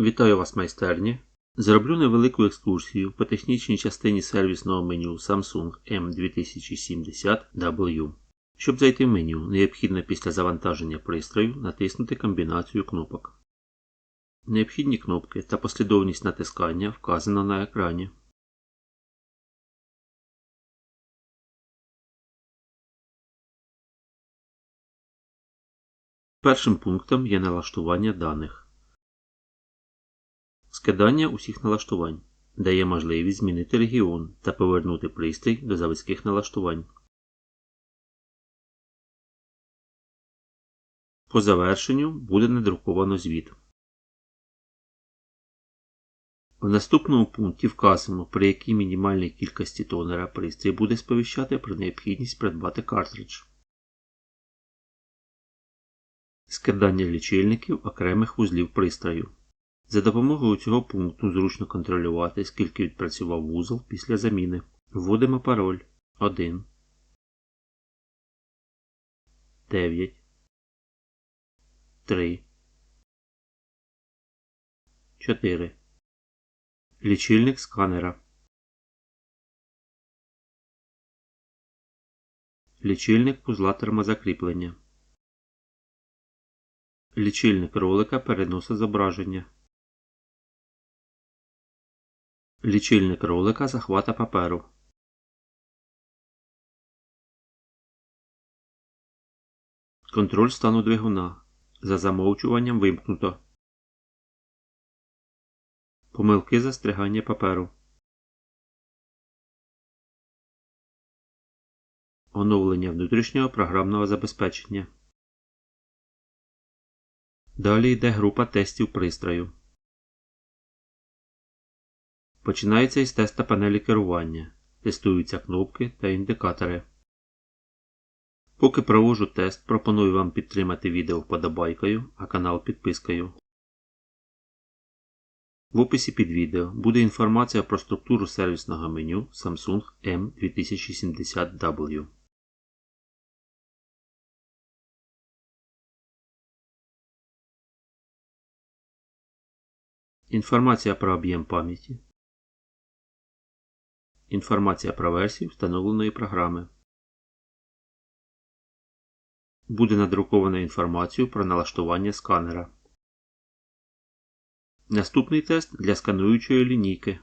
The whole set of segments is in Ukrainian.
Вітаю вас, майстерні. Зроблю невелику екскурсію по технічній частині сервісного меню Samsung M2070W. Щоб зайти в меню, необхідно після завантаження пристрою натиснути комбінацію кнопок. Необхідні кнопки та послідовність натискання вказано на екрані. Першим пунктом є налаштування даних. Скидання усіх налаштувань дає можливість змінити регіон та повернути пристрій до заводських налаштувань. По завершенню буде надруковано звіт. В наступному пункті вказано, при якій мінімальній кількості тонера пристрій буде сповіщати про необхідність придбати картридж. Скидання лічильників окремих вузлів пристрою. За допомогою цього пункту зручно контролювати, скільки відпрацював вузол після заміни. Вводимо пароль 1 9 3 4 Лічильник сканера. Лічильник вузла термозакріплення. Лічильник ролика переносу зображення. Лічильник ролика захвата паперу. Контроль стану двигуна. За замовчуванням вимкнуто. Помилки застрягання паперу. Оновлення внутрішнього програмного забезпечення. Далі йде група тестів пристрою. Починається із теста панелі керування. Тестуються кнопки та індикатори. Поки проводжу тест, пропоную вам підтримати відео вподобайкою, а канал підпискою. В описі під відео буде інформація про структуру сервісного меню Samsung M2070W. Інформація про об'єм пам'яті. Інформація про версію встановленої програми. Буде надрукована інформацію про налаштування сканера. Наступний тест для скануючої лінійки.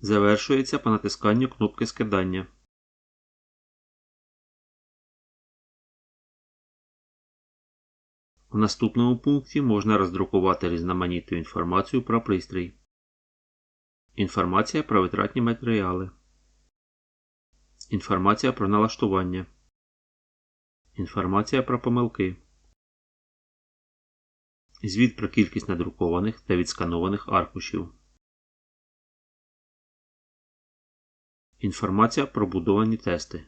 Завершується по натисканню кнопки скидання. В наступному пункті можна роздрукувати різноманітну інформацію про пристрій. Інформація про витратні матеріали. Інформація про налаштування. Інформація про помилки. Звіт про кількість надрукованих та відсканованих аркушів. Інформація про будовані тести.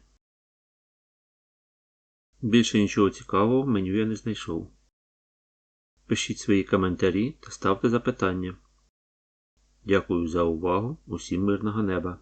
Більше нічого цікавого в меню я не знайшов. Пишіть свої коментарі та ставте запитання. Дякую за увагу. Усім мирного неба!